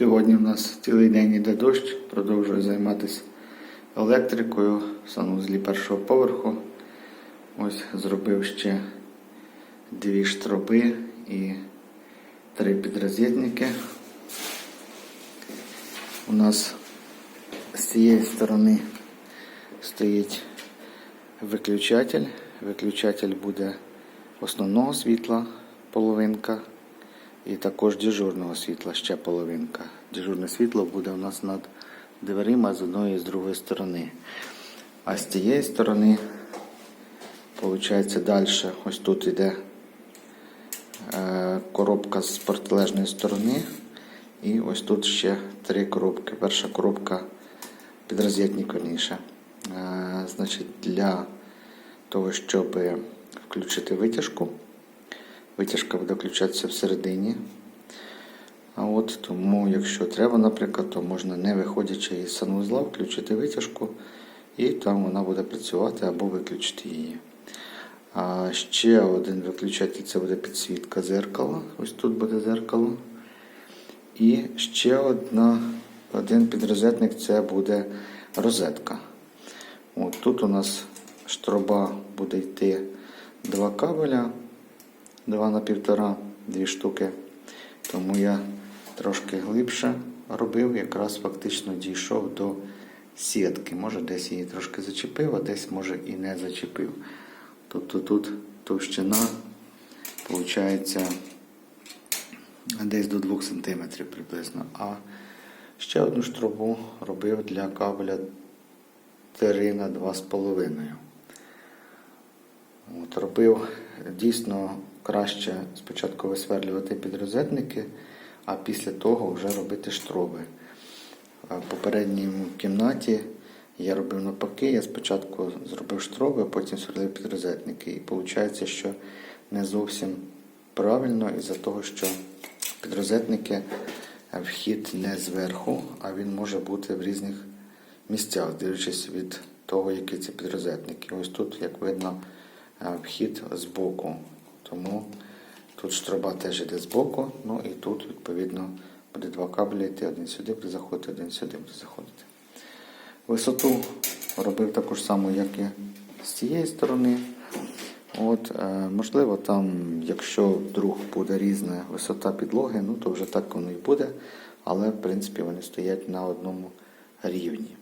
Сьогодні у нас цілий день іде дощ, продовжую займатися електрикою в санузлі першого поверху. Ось зробив ще дві штроби і три підрозетники. У нас з цієї сторони стоїть виключатель. Виключатель буде основного світла половинка і також дежурного світла ще половинка. Дежурне світло буде у нас над дверима з одної і з другої сторони. А з цієї сторони, виходить, далі, ось тут іде е, коробка з протилежної сторони. І ось тут ще три коробки. Перша коробка підрозетник верніше. Е, Значить, для того, щоб включити витяжку. Витяжка буде включатися всередині. А от тому, якщо треба, наприклад, то можна, не виходячи із санвузла, включити витяжку, і там вона буде працювати або виключити її. А ще один виключатель це буде підсвітка зеркала. Ось тут буде зеркало. І ще одна, один підрозетник це буде розетка. От тут у нас штроба буде йти два кабеля, два на півтора, дві штуки. Тому я трошки глибше робив, якраз фактично дійшов до сітки. Може десь її трошки зачепив, а десь може і не зачепив. Тобто тут товщина виходить десь до 2 см приблизно. А ще одну штробу робив для кабеля 3 на 2,5. От, робив дійсно краще спочатку висверлювати підрозетники, а після того вже робити штроби. В попередній кімнаті я робив навпаки, я спочатку зробив штроби, а потім сверлив підрозетники. І виходить, що не зовсім правильно із-за того, що підрозетники вхід не зверху, а він може бути в різних місцях, дивлячись від того, які це підрозетники. Ось тут, як видно, е, вхід з боку. Тому тут штроба теж йде з боку, ну і тут, відповідно, буде два кабелі йти, один сюди буде заходити, один сюди буде заходити. Висоту робив таку ж саму, як і з цієї сторони. От, е, можливо, там, якщо вдруг буде різна висота підлоги, ну то вже так воно і буде. Але в принципі вони стоять на одному рівні.